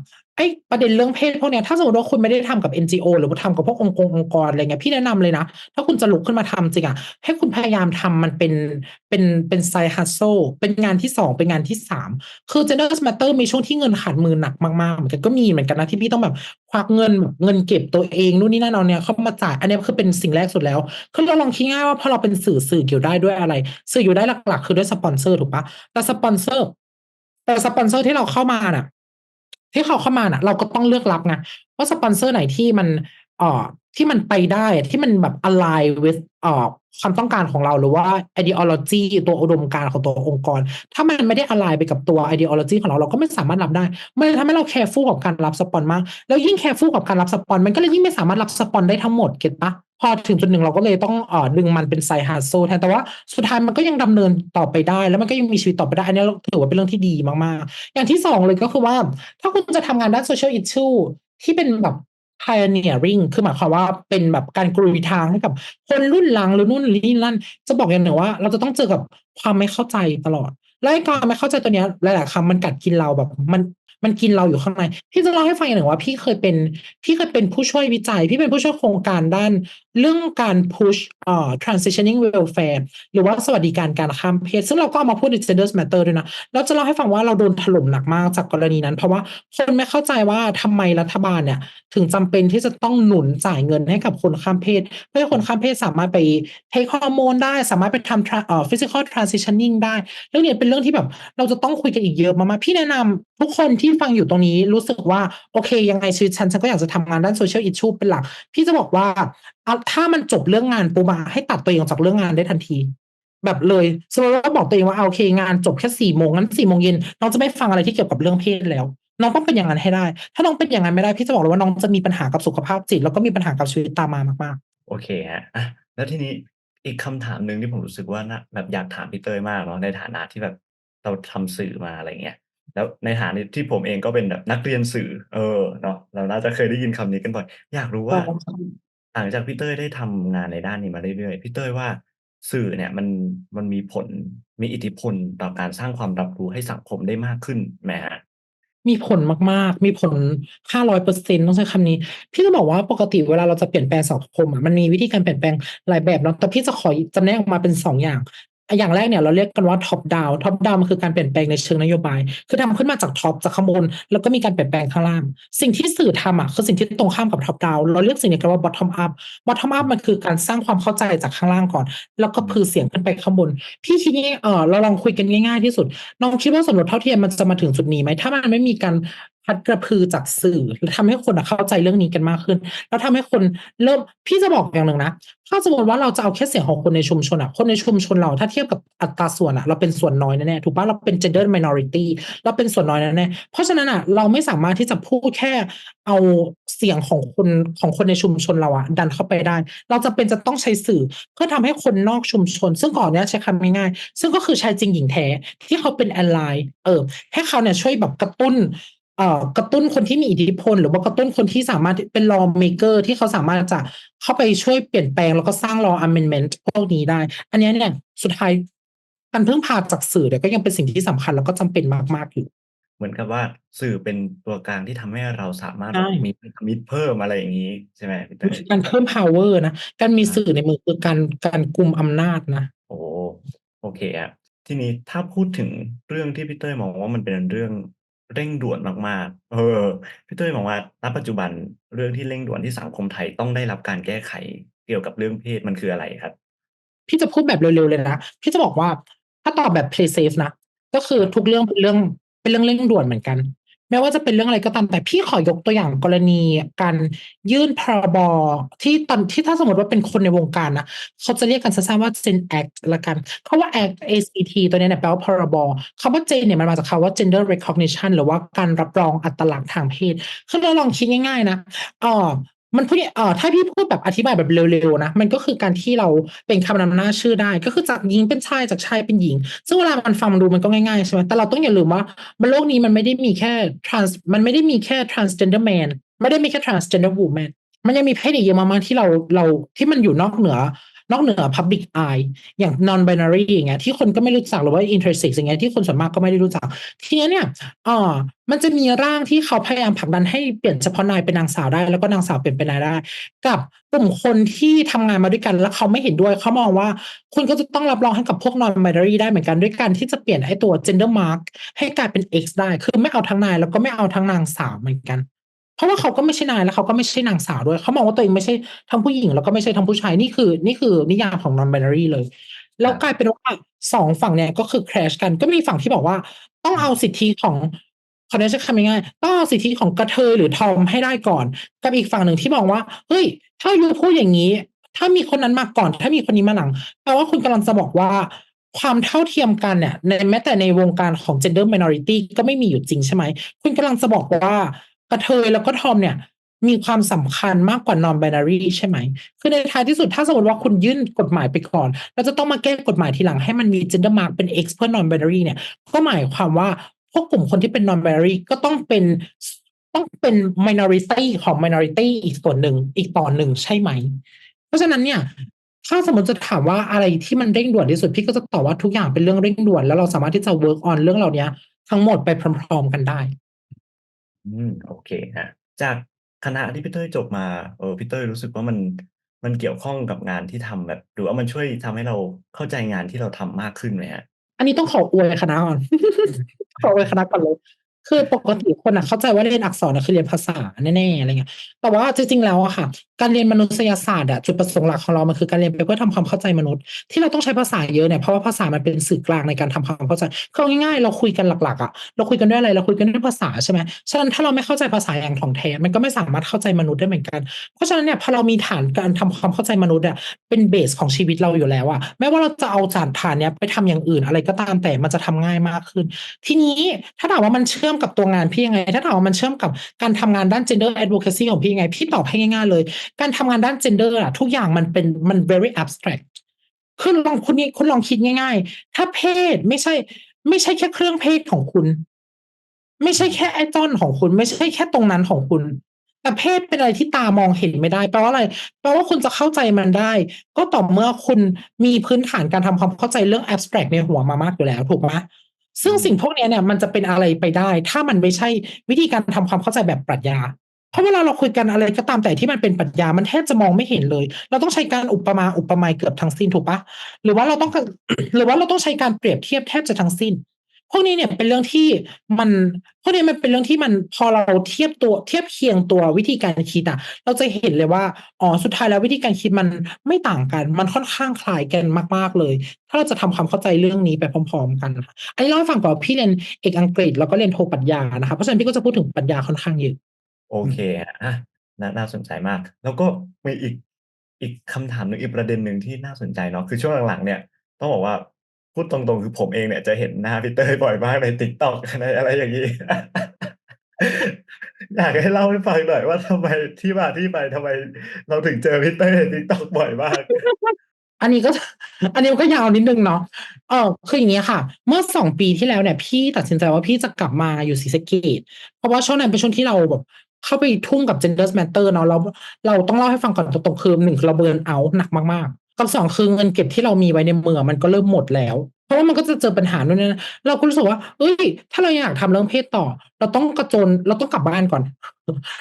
Speaker 5: อ้ประเด็นเรื่องเพศพวกเนี้ยถ้าสมมติว่าคุณไม่ได้ทำกับ NGO หรือว่าทำกับพวกองค์กรองค์กรอะไรเงี้ยพี่แนะนำเลยนะ ถ้าคุณจะลุกขึ้นมาทำจริงอะให้คุณพยายามทำมันเป็นเป็นเป็น side hustle เป็นงานที่สองเป็นงานที่สามคือ Gender Matter มีช่วงที่เงินขาดมือหนักมากๆเหมือนกันก็มีเหมือนกันนะที่พี่ต้องแบบควักเงินแบบเงินเก็บตัวเองนู่นนี่นั่นเอาเนี่ยเข้ามาจ่ายอันนี้คือเป็นสิ่งแรกสุดแล้วคือเราลองคิดง่ายว่าพอเราเป็นสื่อสื่ออยู่ได้ด้วยอะไร สื่ออยู่ได้หลักๆ คือด้วยสปอนเซอร์ถูกปะแต่สปอนเซอร์แต่สปอนเซอร์ที่เราเข้ามาน่ะ ที่เขาเข้ามาน่ะ เราก็ต้องเลือกรับไงว่าสปอนเซอร์ไหนที่มันเอ่อ ที่มันไปได้ที่มันแบบ align with เอ่อความต้องการของเราหรือว่า ideology ตัวอุดมการของตัวองค์กร ถ้ามันไม่ได้ align ไปกับตัว ideology ของเราเราก็ไม่สามารถรับได้มันทำให้เราแคร์ฟูกับการรับสปอนมาก แล้วยิ่งแคร์ฟูกับการรับสปอน มันก็เลยยิ่งไม่สามารถรับสปอนได้ทั้งหมดเก็ตปะพอถึงจุดหนึ่งเราก็เลยต้องเอ่อดึงมันเป็นไซฮาโซแทนแต่ว่าสุดท้ายมันก็ยังดำเนินต่อไปได้ แล้วมันก็ยังมีชีวิตต่อไปได้ อันนี้เราถือว่าเป็นเรื่องที่ดีมากๆ อย่างที่สองเลยก็คือว่า ถ้าคุณจะทำงานด้าน social issue ที่เป็นแบบ pioneering คือหมายความว่าเป็นแบบการกรุยทางให้กับ คนรุ่นหลังหรือนู่นนี่นั่นจะบอกอย่างหนึ่งว่า เราจะต้องเจอกับความไม่เข้าใจตลอดและไอ้ความไม่เข้าใจตัวเนี้ยหลายๆคำมันกัดกินเราแบบ มัน มันกินเราอยู่ข้างในพี่จะเล่าให้ฟังอย่างหนึ่งว่าพี่เคยเป็นพี่เคยเป็นผู้ช่วยวิจัย พี่เป็นผู้ช่วยโครงการด้านเรื่องการ push เอ่อ transitioning welfare หรือว่าสวัสดิการการข้ามเพศ ซึ่งเราก็เอามาพูดใน gender matter ด้วยนะแล้วจะเล่าให้ฟังว่าเราโดนถล่มหนักมากจากกรณีนั้น เพราะว่าคนไม่เข้าใจว่าทำไมรัฐบาลเนี่ย ถึงจำเป็นที่จะต้องหนุนจ่ายเงินให้กับคนข้ามเพศเพื่อให้คนข้ามเพศสามารถไปเทคฮอร์โมนได้สามารถไปทำเอ่อ physical transitioning ได้ เรื่องนี้เป็นเรื่องที่แบบเราจะต้องคุยกันอีกเยอะมากๆพี่แนะนำ ทุกคนที่ฟังอยู่ตรงนี้รู้สึกว่า โอเค ยังไงชีวิตฉัน ฉันก็อยากจะทำงานด้าน social issue เป็นหลัก พี่จะบอกว่าเอาถ้ามันจบเรื่องงานปุ๊บอะให้ตัดตัวเองออกจากเรื่องงานได้ทันที แบบเลยสมมติว่าบอกตัวเองว่าเอาโอเค งานจบแค่สี่โมงงั้นสี่โมงเย็นน้องจะไม่ฟังอะไรที่เกี่ยวกับเรื่องเพศแล้วน้องต้องเป็นอย่างนั้นให้ได้ ถ้าน้องเป็นอย่างนั้นไม่ได้พี่จะบอกเลยว่าน้องจะมีปัญหากับสุขภาพจิต แล้วก็มีปัญหากับชีวิตตามมามากๆ
Speaker 4: โอเคฮะอะแล้วทีนี้อีกคำถามหนึ่งที่ผมรู้สึกว่าน่าแบบอยากถามพี่เต้ยมากเนาะในฐานะที่แบบเราทำสื่อมาอะไรเงี้ย แล้วในฐานะที่ผมเองก็เป็นแบบนักเรียนสื่อ เออเนาะเราน่าจะเคยได้ยินคำนี้กันบ่อย อยากรู้
Speaker 5: ๆ
Speaker 4: ว่า
Speaker 5: ก็
Speaker 4: หลังจากพี่เต้ยได้ทำงานในด้านนี้มาเรื่อยๆพี่เต้ยว่าสื่อเนี่ยมันมันมีผลมีอิทธิพลต่อการสร้างความรับรู้ให้สังคมได้มากขึ้นไหมฮะ
Speaker 5: มีผลมากๆ มีผล500%ต้องใช้คำนี้ พี่จะบอกว่าปกติเวลาเราจะเปลี่ยนแปลงสังคมอะมันมีวิธีการเปลี่ยนแปลงหลายแบบเนาะแต่พี่จะขอจำแนกออกมาเป็น2อย่าง อย่างแรกเนี่ยเราเรียกกันว่า top down top down มันคือการเปลี่ยนแปลงในเชิงนโยบาย คือทำขึ้นมาจากท็อปจากข้างบน แล้วก็มีการเปลี่ยนแปลงข้างล่าง สิ่งที่สื่อทำอะคือสิ่งที่ตรงข้ามกับ top down เราเรียกสิ่งนี้กันว่า bottom up bottom up มันคือการสร้างความเข้าใจจากข้างล่างก่อน แล้วก็พือเสียงขึ้นไปข้างบน พี่คิดง่ายเออเราลองคุยกันง่าย ๆที่สุดน้องคิดว่าสมรสเท่าเทียมมันจะมาถึงจุดนี้ไหมถ้ามันไม่มีการ พัดกระพือจากสื่อแล้วทำให้คนเข้าใจเรื่องนี้กันมากขึ้น แล้วทำให้คนเริ่มพี่จะบอกอย่างหนึ่งนะ ถ้าสมมติว่าเราจะเอาแค่เสียงของคนในชุมชนอะคนในชุมชนเราถ้าเทียบกับอัตราส่วนอะเราเป็นส่วนน้อยแน่ๆถูกปะเราเป็น gender minority เราเป็นส่วนน้อยแน่ๆเพราะฉะนั้นอะเราไม่สามารถที่จะพูดแค่เอาเสียงของคนของคนในชุมชนเราอะดันเข้าไปได้ เราจะเป็นจะต้องใช้สื่อเพื่อทำให้คนนอกชุมชน ซึ่งก่อนเนี้ยใช้คำง่ายๆซึ่งก็คือชายจริงหญิงแท้ที่เขาเป็นแอนไลน์เออให้เขาเนี่ยช่วยแบบกระตุ้น กระตุ้นคนที่มีอิทธิพล หรือว่ากระตุ้นคนที่สามารถเป็น law maker ที่เขาสามารถจะเข้าไปช่วยเปลี่ยนแปลงแล้วก็สร้าง law amendment พวกนี้ได้ อันเนี้ยเนี่ยสุดท้ายการพึ่งพาจากสื่อเนี่ยก็ยังเป็นสิ่งที่สำคัญแล้วก็จำเป็นมากๆอยู่
Speaker 4: เหมือนกับว่าสื่อเป็นตัวกลางที่ทำให้เราสามารถ
Speaker 5: ใช่
Speaker 4: แบบมีพันธมิตรเพิ่มอะไรอย่างนี้ใช่ไหมพี่เต้ย
Speaker 5: การเพิ่ม power นะการมีสื่อในมือคือการการกุมอำนาจนะ
Speaker 4: โอ้โอเคอะทีนี้ถ้าพูดถึงเรื่องที่พี่เต้ยมองว่ามันเป็นเรื่อง เร่งด่วนมากๆ เออ พี่เต้ยมองว่าณปัจจุบันเรื่องที่เร่งด่วนที่สังคมไทยต้องได้รับการแก้ไขเกี่ยวกับเรื่องเพศมันคืออะไรครับ
Speaker 5: พี่จะพูดแบบเร็วๆเลยนะ พี่จะบอกว่าถ้าตอบแบบ play safe นะ ก็คือทุกเรื่องเป็นเรื่องเป็นเรื่องเร่งด่วนเหมือนกัน ไม่ว่าจะเป็นเรื่องอะไรก็ตามแต่พี่ขอยกตัวอย่างกรณีการยื่นพรบที่ตอนที่ถ้าสมมติว่าเป็นคนในวงการนะเขาจะเรียกกันสั้นๆว่า Gen Act ละกันเขาว่า Act ACT ตัวเนี้ยเนี่ยแปลว่าพรบคำว่า Gen เนี่ยมันมาจากคำว่า Gender Recognition หรือว่าการรับรองอัตลักษณ์ทางเพศคือเราลองคิดง่ายๆนะอ๋อ มันพูดเนี่ยเอ่อถ้าพี่พูดแบบอธิบายแบบเร็วๆนะ มันก็คือการที่เราเป็นคำนำหน้าชื่อได้ ก็คือจากหญิงเป็นชายจากชายเป็นหญิง ซึ่งเวลามันฟังดูมันก็ง่ายๆใช่ไหมแต่เราต้องอย่าลืมว่าบนโลกนี้มันไม่ได้มีแค่ trans มันไม่ได้มีแค่ transgender man ไม่ได้มีแค่ transgender woman มันยังมีเพศอีกเยอะมากๆที่เราเราที่มันอยู่นอกเหนือ นอกเหนือ public eye อย่าง non binary อย่างเงี้ยที่คนก็ไม่รู้จักหรือว่า intersex อย่างเงี้ยที่คนส่วนมากก็ไม่ได้รู้จัก ทีนี้เนี่ยอ่ามันจะมีร่างที่เขาพยายามผลักดันให้เปลี่ยนเฉพาะนายเป็นนางสาวได้ แล้วก็นางสาวเปลี่ยนเป็นนายได้ กับกลุ่มคนที่ทำงานมาด้วยกัน แล้วเขาไม่เห็นด้วยเขามองว่า คุณก็จะต้องรับรองให้กับพวก non binary ได้เหมือนกันด้วยการที่จะเปลี่ยนไอ้ตัว gender mark ให้กลายเป็น X ได้ คือไม่เอาทั้งนายแล้วก็ไม่เอาทั้งนางสาวเหมือนกัน เพราะว่าเขาก็ไม่ใช่นายแล้วเขาก็ไม่ใช่นางสาวด้วย เขามองว่าตัวเองไม่ใช่ทั้งผู้หญิง แล้วก็ไม่ใช่ทั้งผู้ชายนี่คือ นี่คือนิยามของ non binary เลย แล้วกลายเป็นว่าสองฝั่งเนี่ยก็คือ crash กันก็มีฝั่งที่บอกว่า ต้องเอาสิทธิของขอใช้คำง่ายๆต้องเอาสิทธิของกระเทยหรือทอมให้ได้ก่อน กับอีกฝั่งหนึ่งที่มองว่าเฮ้ยถ้ายูพูดอย่างนี้ ถ้ามีคนนั้นมาก่อน ถ้ามีคนนี้มาหลังแปลว่าคุณกำลังจะบอกว่าความเท่าเทียมกันเนี่ยในแม้แต่ในวงการของ gender minority ก็ไม่มีอยู่จริงใช่ไหม คุณกำลังจะบอกว่า กระเทยแล้วก็ทอมเนี่ย มีความสำคัญมากกว่า non binary ใช่ไหม คือในท้ายที่สุดถ้าสมมติว่าคุณยื่นกฎหมายไปก่อน เราจะต้องมาแก้กฎหมายทีหลังให้มันมี gender mark เป็น X เพื่อ non binary เนี่ย ก็หมายความว่าพวกกลุ่มคนที่เป็น non binary ก็ต้องเป็นต้องเป็น minority ของ minority อีกส่วนหนึ่งอีกตอนหนึ่งใช่ไหม เพราะฉะนั้นเนี่ย ถ้าสมมติจะถามว่าอะไรที่มันเร่งด่วนที่สุดพี่ก็จะตอบว่าทุกอย่างเป็นเรื่องเร่งด่วน แล้วเราสามารถที่จะ work on เรื่องเหล่านี้ทั้งหมดไปพร้อม ๆ กันได้
Speaker 4: อืม โอเคนะจากคณะที่พี่เต้ยจบมา เออ พี่เต้ยรู้สึกว่ามัน มันเกี่ยวข้องกับงานที่ทำแบบ หรือว่ามันช่วยทำให้เราเข้าใจงานที่เราทำมากขึ้นไหมฮะ
Speaker 5: อันนี้ต้องขออวยคณะก่อน ขออวยคณะก่อนเลย คือปกติคนอะเข้าใจว่าเรียนอักษรนะคือเรียนภาษาแน่ๆอะไรเงี้ย แต่ว่าจริงๆแล้วอะค่ะ การเรียนมนุษยศาสตร์อะจุดประสงค์หลักของเรา มันคือการเรียนไปเพื่อทำความเข้าใจมนุษย์ ที่เราต้องใช้ภาษาเยอะเนี่ยเพราะว่าภาษามันเป็นสื่อกลางในการทำความเข้าใจคือง่ายๆ เราคุยกันหลักๆอะเราคุยกันด้วยอะไรเราคุยกันด้วยภาษาใช่ไหมฉะนั้นถ้าเราไม่เข้าใจภาษาอย่างถ่องแท้มันก็ไม่สามารถเข้าใจมนุษย์ได้เหมือนกัน เพราะฉะนั้นเนี่ยพอเรามีฐานการทำความเข้าใจมนุษย์อะเป็นเบสของชีวิตเราอยู่แล้วอะไม่ว่าเราจะเอาฐานฐานเนี้ยไปทำอย่างอื่นอะไรก็ตามแต่มันจะทำง่ายมากขึ้น ทีนี้ถ้าถามว่ามันเชื่ออมกับตัวงานพี่ยังไง ถ้าถามว่ามันเชื่อมกับการทำงานด้าน gender advocacy ของพี่ยังไง พี่ตอบให้ง่ายๆเลย การทำงานด้าน gender อะทุกอย่างมันเป็นมัน very abstract คือลองคุณนี่คุณลองคิดง่าย ๆ ถ้าเพศไม่ใช่ ไม่ใช่แค่เครื่องเพศของคุณ ไม่ใช่แค่ไอต้นของคุณ ไม่ใช่แค่ตรงนั้นของคุณแต่เพศเป็นอะไรที่ตามองเห็นไม่ได้แปลว่าอะไรแปลว่าคุณจะเข้าใจมันได้ ก็ต่อเมื่อคุณมีพื้นฐานการทำความเข้าใจเรื่อง abstract ในหัวมามากอยู่แล้ว ถูกไหม ซึ่งสิ่งพวกเนี้ยเนี่ยมันจะเป็นอะไรไปได้ ถ้ามันไม่ใช่วิธีการทำความเข้าใจแบบปรัชญา เพราะเวลาเราคุยกันอะไรก็ตามแต่ที่มันเป็นปรัชญามันแทบจะมองไม่เห็นเลย เราต้องใช้การอุปมาอุปไมยเกือบทั้งสิ้นถูกปะหรือว่าเราต้องหรือว่าเราต้องใช้การเปรียบเทียบแทบจะทั้งสิ้น พวกนี้เนี่ยเป็นเรื่องที่มันพวกนี้มันเป็นเรื่องที่มันพอเราเทียบตัวเทียบเคียงตัววิธีการคิดอะเราจะเห็นเลยว่าอ๋อสุดท้ายแล้ววิธีการคิดมันไม่ต่างกัน มันค่อนข้างคล้ายกันมาก ๆเลย ถ้าเราจะทำความเข้าใจเรื่องนี้ไปพร้อม ๆ กันอันนี้เล่าให้ฟังก่อนพี่เรียนเอกอังกฤษแล้วก็เรียนโทปรัชญานะคะเพราะฉะนั้นพี่ก็จะพูดถึงปรัชญาค่อนข้างเยอะ
Speaker 4: โอเคอะอะน่าน่าสนใจมาก แล้วก็มีอีกอีกคำถามหนึ่งอีกประเด็นหนึ่งที่น่าสนใจเนาะคือช่วงหลังๆเนี่ยต้องบอกว่า พูดตรงๆ คือผมเองเนี่ยจะเห็นหน้าพี่เต้ยบ่อยมากใน TikTok ในอะไรอย่างงี้ อยากให้เล่าให้ฟังหน่อยว่าทำไมที่มาที่ไปทำไม เราถึงเจอพี่เต้ยใน TikTok บ่อยมาก
Speaker 5: อันนี้ก็ อันนี้ก็ยาวนิดนึงเนาะเออคืออย่างนี้ค่ะ เมื่อสองปีที่แล้วเนี่ย พี่ตัดสินใจว่าพี่จะกลับมาอยู่ศรีสะเกษเพราะว่าช่วงนั้นเป็นช่วงที่เราแบบเข้าไปทุ่มกับ gender matter เนาะเราเราต้องเล่าให้ฟังก่อนตรงๆคือหนึ่งเราเบิร์นเอาท์หนักมากๆ กับสองคือเงินเก็บที่เรามีไว้ในมือมันก็เริ่มหมดแล้ว เพราะว่ามันก็จะเจอปัญหาโน่นนี่นั่นเราก็รู้สึกว่า เอ้ย ถ้าเราอยากทำเรื่องเพศต่อ เราต้องกระโจนเราต้องกลับบ้านก่อน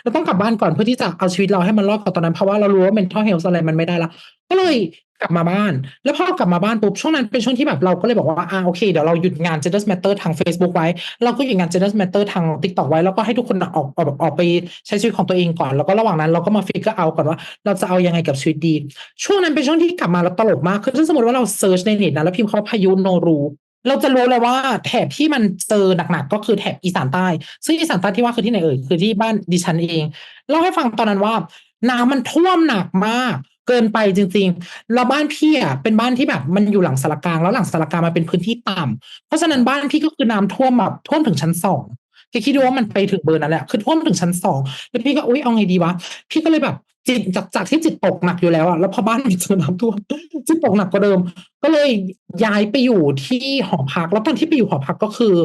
Speaker 5: เราต้องกลับบ้านก่อนเพื่อที่จะเอาชีวิตเราให้มันรอดก่อนตอนนั้นเพราะว่าเรารู้ว่า mental health อะไรมันไม่ได้แล้วก็เลย กลับมาบ้าน แล้วพอกลับมาบ้านปุ๊บช่วงนั้นเป็นช่วงที่แบบเราก็เลยบอกว่าอ่าโอเคเดี๋ยวเราหยุดงาน gender matter ทาง Facebook ไว้ เราก็หยุดงาน gender matter ทาง TikTok ไว้ แล้วก็ให้ทุกคนออกออกออกไปใช้ชีวิตของตัวเองก่อน แล้วก็ระหว่างนั้นเราก็มา figure out ก่อนว่า เราจะเอายังไงกับชีวิตดี ช่วงนั้นเป็นช่วงที่กลับมาแล้วตลกมากคือถ้าสมมติว่าเราเซิร์ชในเน็ตนะแล้วพิมพ์คำว่าพายุโนรูเราจะรู้เลยว่าแถบที่มันเจอหนักๆก็คือแถบอีสานใต้ ซึ่งอีสานใต้ที่ว่าคือที่ไหนเอ่ยคือที่บ้านดิฉันเองเล่าให้ฟังตอนนั้นว่าน้ำมันท่วมหนักมาก เกินไปจริงๆแล้วบ้านพี่อะเป็นบ้านที่แบบมันอยู่หลังสารกลางแล้วหลังสารกลางมันเป็นพื้นที่ต่ำเพราะฉะนั้นบ้านพี่ก็คือน้ำท่วมแบบท่วมถึงชั้นสองแกคิดดูว่ามันไปถึงเบอร์นั้นแหละคือท่วมถึงชั้นสองแล้วพี่ก็อุ้ยเอาไงดีวะพี่ก็เลยแบบจิตจากจากที่จิตตกหนักอยู่แล้วอะแล้วพอบ้านมันเจอน้ำท่วมจิตตกหนักกว่าเดิม ก็เลยย้ายไปอยู่ที่หอพัก แล้วตอนที่ไปอยู่หอพักก็คือ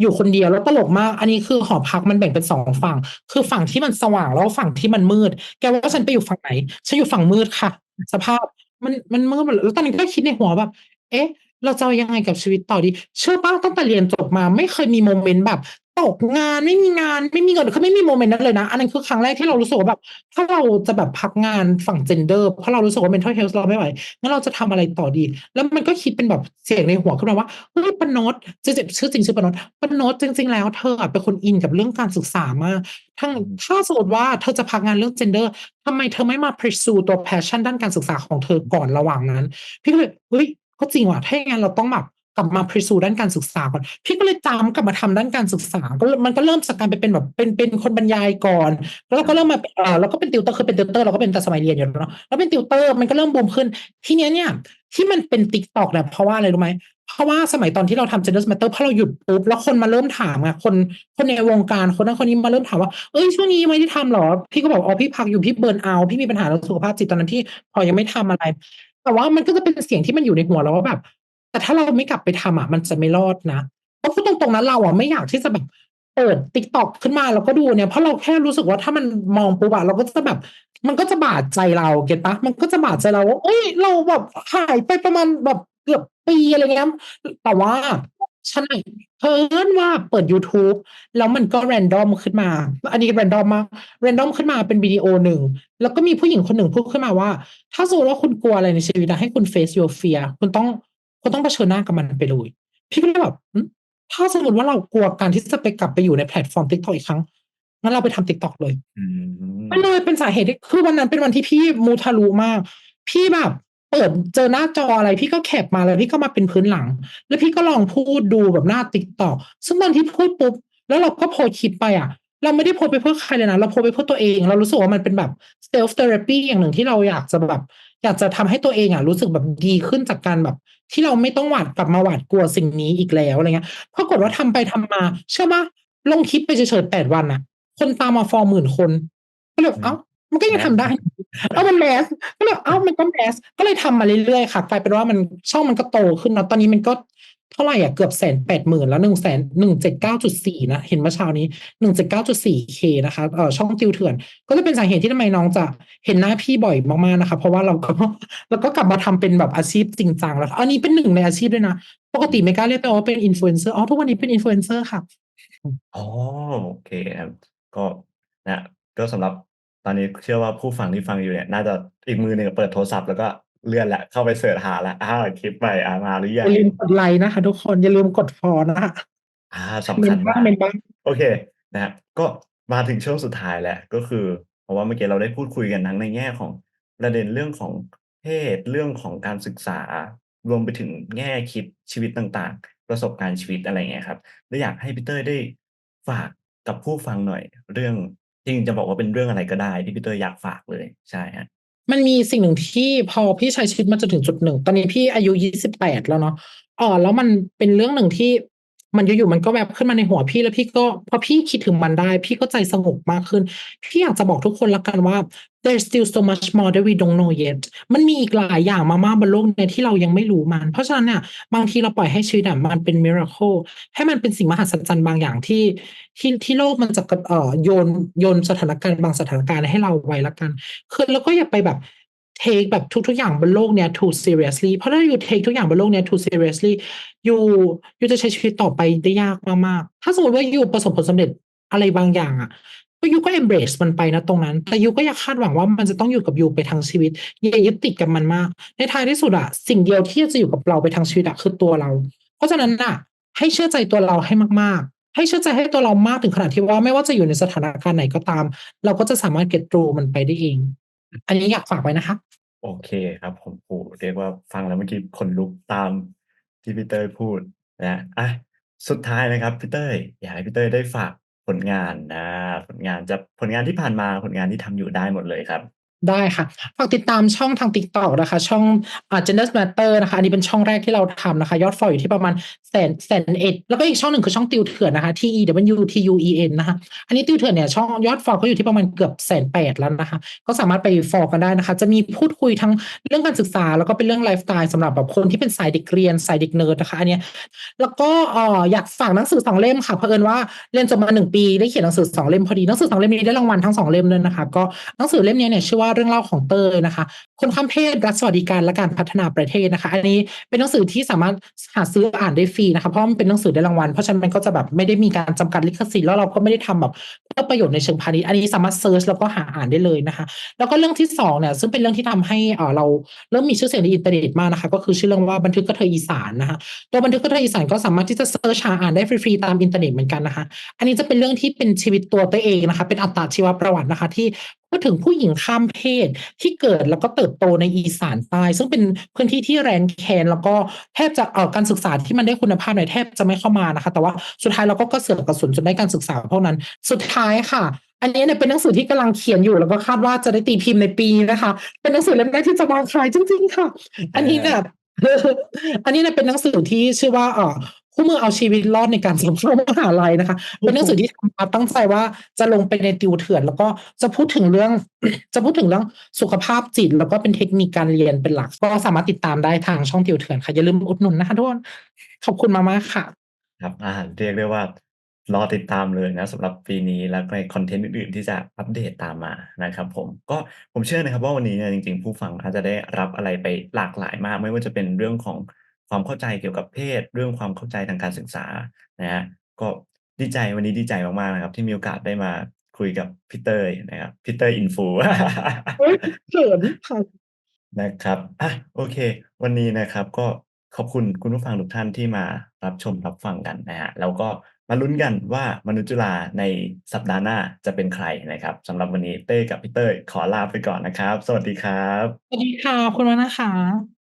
Speaker 5: อยู่คนเดียวแล้วตลกมาก อันนี้คือหอพักมันแบ่งเป็นสองฝั่ง คือฝั่งที่มันสว่างแล้วฝั่งที่มันมืด แกว่าฉันไปอยู่ฝั่งไหน ฉันอยู่ฝั่งมืดค่ะ สภาพมันมันมืดหมดแล้วตอนนี้ก็คิดในหัวแบบ เอ๊ะ เราจะยังไงกับชีวิตต่อดี เชื่อป้าตั้งแต่เรียนจบมาไม่เคยมีโมเมนต์แบบ ตกงานไม่มีงานไม่มีเงินคือไม่มีโมเมนต์นั้นเลยนะ อันนั้นคือครั้งแรกที่เรารู้สึกว่าแบบ ถ้าเราจะแบบพักงานฝั่งเจนเดอร์เพราะเรารู้สึกว่า mental health เราไม่ไหวงั้นเราจะทำอะไรต่อดี แล้วมันก็คิดเป็นแบบเสียงในหัวขึ้นมาว่าเฮ้ยปนดจริงๆชื่อจริงชื่อปนดปนดจริง ๆ แล้วเธอเป็นคนอินกับเรื่องการศึกษามากทั้งถ้าสมมติว่าเธอจะพักงานเรื่อง gender ทำไมเธอไม่มา pursue ตัว passion ด้านการศึกษาของเธอก่อนระหว่างนั้น พี่ก็เลยเฮ้ยก็จริงว่ะถ้าอย่างนั้นเราต้องแบบ กลับมา pursue ด้านการศึกษาก่อน พี่ก็เลยจำกลับมาทำด้านการศึกษาก็มันก็เริ่มจากการไปเป็นแบบเป็นเป็นคนบรรยายก่อน แล้วเราก็เริ่มมาเอ่อเราก็เป็นติวเตอร์คือเป็นติวเตอร์เราก็เป็นแต่สมัยเรียนอยู่แล้วเนาะแล้วเป็นติวเตอร์มันก็เริ่มบูมขึ้น ทีเนี้ยเนี่ยที่มันเป็นติ๊กตอกเนี่ยเพราะว่าอะไรรู้ไหมเพราะว่าสมัยตอนที่เราทำ gender matter เพราะเราหยุดปุ๊บแล้วคนมาเริ่มถามไงคนคนในวงการคนนั้นคนนี้มาเริ่มถามว่าเอ้ยช่วงนี้ไม่ได้ทำหรอ พี่ก็บอกอ๋อพี่พักอยู่พี่เบิร์นเอาพี่มีปัญหาเรื่องสุขภาพจิตตอนนั้นที่พอยังไม่ทำอะไร แต่ว่ามันก็จะเป็นเสียงที่มันอยู่ในหัวเราว่าแบบ แต่ถ้าเราไม่กลับไปทำอะมันจะไม่รอดนะเพราะพูดตรงๆนั้นเราอะไม่อยากที่จะแบบเปิดติ๊กต็อกขึ้นมาแล้วก็ดูเนี่ยเพราะเราแค่รู้สึกว่าถ้ามันมองปุ๊บอะเราก็จะแบบ มันก็จะบาดใจเราเก็ตปะมันก็จะบาดใจเราว่าเอ้ยเราแบบหายไปประมาณแบบเกือบปีอะไรเงี้ยแต่ว่าฉันเพิ่นว่าเปิด YouTube แล้วมันก็แรนดอมขึ้นมา อันนี้แรนดอมมากแรนดอมขึ้นมาเป็นวิดีโอหนึ่ง แล้วก็มีผู้หญิงคนหนึ่งพูดขึ้นมาว่า ถ้าสมมติว่าคุณกลัวอะไรในชีวิตนะให้คุณ face your fear คุณต้อง คุณต้องเผชิญหน้ากับมันไปเลย พี่ก็เลยแบบหึถ้าสมมติว่าเรากลัวการที่จะไปกลับไปอยู่ในแพลตฟอร์ม TikTok อีกครั้งงั้นเราไปทำ TikTok เลย
Speaker 4: อืม
Speaker 5: มันเลยเป็นสาเหตุที่คือวันนั้นเป็นวันที่พี่มูทะลุมาก พี่แบบเปิดเจอหน้าจออะไรพี่ก็แคปมาแล้วพี่ก็มาเป็นพื้นหลัง แล้วพี่ก็ลองพูดดูแบบหน้าติ๊กตอกซึ่งตอนที่พูดปุ๊บแล้วเราก็โพสต์คลิปไปอะ เราไม่ได้โพสต์ไปเพื่อใครเลยนะเราโพสต์ไปเพื่อตัวเอง เรารู้สึกว่ามันเป็นแบบ self therapy อย่างหนึ่งที่เราอยากจะแบบ อยากจะทำให้ตัวเองอะรู้สึกแบบดีขึ้นจากการแบบ ที่เราไม่ต้องหวาดกลับมาหวาดกลัวสิ่งนี้อีกแล้วอะไรเงี้ยปรากฏว่าทำไปทำมา เชื่อปะลงคลิปไปเฉยๆแปดวันอะ คนตามมาฟอร์หมื่นคนก็เลยเอ้ามันก็ยังทำได้ เอ้ามันแมสก็เลยเอ้ามันก็แมสก็เลยทำมาเรื่อยๆค่ะกลายเป็นว่ามันช่องมันก็โตขึ้นเนาะตอนนี้มันก็ เท่าไหร่อะเกือบแสนแปดหมื่นแล้วหนึ่งแสนหนึ่งเจ็ดเก้าจุดสี่นะ เห็นเมื่อเช้านี้หนึ่งเจ็ดเก้าจุดสี่เคนะคะเอ่อช่องติวเถื่อน ก็จะเป็นสาเหตุที่ทำไมน้องจะเห็นหน้าพี่บ่อยมากๆนะคะ เพราะว่าเราก็เราก็กลับมาทำเป็นแบบอาชีพจริงจังแล้วอันนี้เป็นหนึ่งในอาชีพด้วยนะ ปกติไม่กล้าเรียกตัวว่าเป็นอินฟลูเอนเซอร์อ๋อทุกวันนี้เป็นอินฟลูเอนเซอร์ค่ะ
Speaker 4: อ๋อโอเคครับก็นะก็สำหรับตอนนี้เชื่อว่าผู้ฟังที่ฟังอยู่เนี่ย น่าจะอีกมือหนึ่งเปิดโทรศัพท์แล้วก็ เลื่อนแหละเข้าไปเสิร์ชหาแล้วอ้าวคลิปใหม่อ่ามาหรือ
Speaker 5: อ
Speaker 4: ยัง
Speaker 5: ย่าลืมกดไลค์นะคะทุกคนอย่าลืมกดฟอลนะคะ
Speaker 4: อา
Speaker 5: เม
Speaker 4: สำคั
Speaker 5: น
Speaker 4: ญ
Speaker 5: บ้ามา
Speaker 4: งก
Speaker 5: เมนบ้าง
Speaker 4: โอเคนะครับก็มาถึงช่วงสุดท้ายแล้วก็คือ เพราะว่าเมื่อกี้เราได้พูดคุยกันทั้งในแง่ของประเด็นเรื่องของเพศเรื่องของการศึกษา รวมไปถึงแง่คิดชีวิตต่างๆ ประสบการณ์ชีวิตอะไรอย่างเงี้ยครับแล้วอยากให้พี่เต้ยได้ฝากกับผู้ฟังหน่อย เรื่องจริงๆจะบอกว่าเป็นเรื่องอะไรก็ได้ที่พี่เต้ยอยากฝากเลยใช่ครับ
Speaker 5: มันมีสิ่งหนึ่งที่พอพี่ใช้ชีวิตมาจนถึงจุดหนึ่ง ตอนนี้พี่อายุยี่สิบแปดแล้วเนาะอ๋อแล้วมันเป็นเรื่องหนึ่งที่ มันอยู่ๆมันก็แว็บขึ้นมาในหัวพี่แล้วพี่ก็พอพี่คิดถึงมันได้ พี่ก็ใจสงบมากขึ้น พี่อยากจะบอกทุกคนล้วกันว่า there's still so much more that we don't know yet มันมีอีกหลายอย่างมากบนโลกเนี้ยที่เรายังไม่รู้มัน เพราะฉะนั้นเนี่ยบางทีเราปล่อยให้ชีวิตอะมันเป็น miracle ให้มันเป็นสิ่งมหัศจรรย์บางอย่างที่ที่ที่โลกมันจะเอ่อโยนโยนสถานการณ์บางสถานการณ์ให้เราไว้ล้วกัน คือเราก็อย่าไปแบบ เทกแบบทุก ๆ อย่างบนโลกเนี้ย too seriously เพราะถ้าอยู่เทกทุกอย่างบนโลกเนี้ย too seriously อยู่อยู่จะใช้ชีวิตต่อไปได้ยากมากๆ ถ้าสมมติว่าอยู่ประสบผลสำเร็จอะไรบางอย่างอะก็ยูก็ embrace มันไปณตรงนั้น แต่ยูก็อย่าคาดหวังว่ามันจะต้องอยู่กับยูไปทั้งชีวิตอย่ายึดติดกับมันมาก ในท้ายที่สุดอะสิ่งเดียวที่จะอยู่กับเราไปทั้งชีวิตอะคือตัวเรา เพราะฉะนั้นน่ะให้เชื่อใจตัวเราให้มากๆ ให้เชื่อใจให้ตัวเรามากถึงขนาดที่ว่าไม่ว่าจะอยู่ในสถานการณ์ไหนก็ตาม เราก็จะสามารถ get through มันไปได้เอง อันนี้อยากฝากไว้นะคะ
Speaker 4: โอเคครับ ผมโอ้โฮเรียกว่าฟังแล้วเมื่อกี้ขนลุกตามที่พี่เต้ยพูดนะอะสุดท้ายนะครับพี่เต้ยอยากให้พี่เต้ยได้ฝากผลงานนะ ผลงานจะผลงานที่ผ่านมาผลงานที่ทำอยู่ได้หมดเลยครับ
Speaker 5: ได้ค่ะฝากติดตามช่องทาง TikTok นะคะ ช่องอ่า Gender Matter นะคะ อันนี้เป็นช่องแรกที่เราทำนะคะ ยอดฟอลอยู่ที่ประมาณ100,000 101,000แล้วก็อีกช่องหนึ่งคือช่องติวเถื่อนนะคะ TEWTUEN นะคะ อันนี้ติวเถื่อนเนี่ยช่องยอดฟอลก็อยู่ที่ประมาณเกือบ180,000แล้วนะคะ ก็สามารถไปฟอลกันได้นะคะ จะมีพูดคุยทั้งเรื่องการศึกษา แล้วก็เป็นเรื่องไลฟ์สไตล์สำหรับแบบคนที่เป็นสายเด็กเรียนสายเด็กเนิร์ดนะคะอันเนี้ยแล้วก็อ่ออยากฝากหนังสือ2เล่มค่ะเผอิญว่าเรียนจบมา1ปีได้เขียนหนังสือ2เล่มพอดีหนังสือ2เล่มนี้ได้รางวัลทั้ง2เล่มเลยนะคะ ก็หนังสือเล่มนี้เนี่ยชื่อว่าเรื่องเล่าของเตยนะคะ คนข้ามเพศรัฐสวัสดิการและการพัฒนาประเทศนะคะ อันนี้เป็นหนังสือที่สามารถหาซื้ออ่านได้ฟรีนะคะเพราะมันเป็นหนังสือได้รางวัลเพราะฉะนั้นมันก็จะแบบไม่ได้มีการจำกัดลิขสิทธิ์แล้วเราก็ไม่ได้ทำแบบเพื่อประโยชน์ในเชิงพาณิชย์อันนี้สามารถเซิร์ชแล้วก็หาอ่านได้เลยนะคะ แล้วก็เรื่องที่2เนี่ยซึ่งเป็นเรื่องที่ทำให้เออเราเริ่มมีชื่อเสียงในอินเทอร์เน็ตมากนะคะ ก็คือชื่อเรื่องว่าบันทึกกระเทยอีสานนะคะตัวบันทึกกระเทยอีสานก็สามารถที่จะเซิร์ชหาอ่านได้ฟรีๆตามอินเทอร์เน็ตเหมือนกันนะคะ อันนี้จะเป็นเรื่องที่เป็นชีวิตตัวต้ยเองนะคะ เป็นอัตชีวประวัตินะคะ ที่ พูดถึงผู้หญิงข้ามเพศที่เกิดแล้วก็เติบโตในอีสานใต้ซึ่งเป็นพื้นที่ที่แร้นแค้นแล้วก็แทบจะเอ่อการศึกษาที่มันได้คุณภาพเนี่ยแทบจะไม่เข้ามานะคะ แต่ว่าสุดท้ายเราก็กระเสือกกระสุนจนได้การศึกษาพวกนั้น สุดท้ายค่ะอันนี้เนี่ยเป็นหนังสือที่กำลังเขียนอยู่แล้วก็คาดว่าจะได้ตีพิมพ์ในปีนี้นะคะ เป็นหนังสือเล่มแรกที่จะวางขายจริง ๆ ค่ะ อันนี้เนี่ยอันนี้เนี่ยเป็นหนังสือที่ชื่อว่าเอ่อ คู่มือเอาชีวิตรอดในการสอบเข้ามหาลัยนะคะ เป็นหนังสือที่ทำมาตั้งใจว่าจะลงไปในติวเถื่อน แล้วก็จะพูดถึงเรื่อง จะพูดถึงเรื่องสุขภาพจิต แล้วก็เป็นเทคนิคการเรียนเป็นหลัก ก็สามารถติดตามได้ทางช่องติวเถื่อนค่ะ อย่าลืมอุดหนุนนะคะทุกคนขอบคุณมากๆค่ะ
Speaker 4: ครับอาเรียกได้ว่ารอติดตามเลยนะสำหรับปีนี้และในคอนเทนต์อื่นๆ ที่จะอัปเดตตามมานะครับผมก็ผมเชื่อนะครับว่าวันนี้เนี่ยจริงๆ ผู้ฟังน่าจะได้รับอะไรไปหลากหลายมาก ไม่ว่าจะเป็นเรื่องของ ความเข้าใจเกี่ยวกับเพศ เรื่องความเข้าใจทางการศึกษานะครับก็ดีใจวันนี้ดีใจมากๆนะครับ ที่มีโอกาสได้มาคุยกับพี่เต้ยนะครับพี่เต้ย Influ
Speaker 5: โอ๊ยเขินค่ะ
Speaker 4: นะครับอะโอเค วันนี้นะครับ ก็ขอบคุณคุณผู้ฟังทุกท่านที่มารับชมรับฟังกันนะครับแล้วก็มาลุ้นกันว่ามนุษย์จุฬาในสัปดาห์หน้าจะเป็นใครนะครับสำหรับวันนี้เต้กับพี่เต้ยขอลาไปก่อนนะครับ สวัสดีครับ
Speaker 5: สวัสดีค่ะขอบคุณมากนะคะ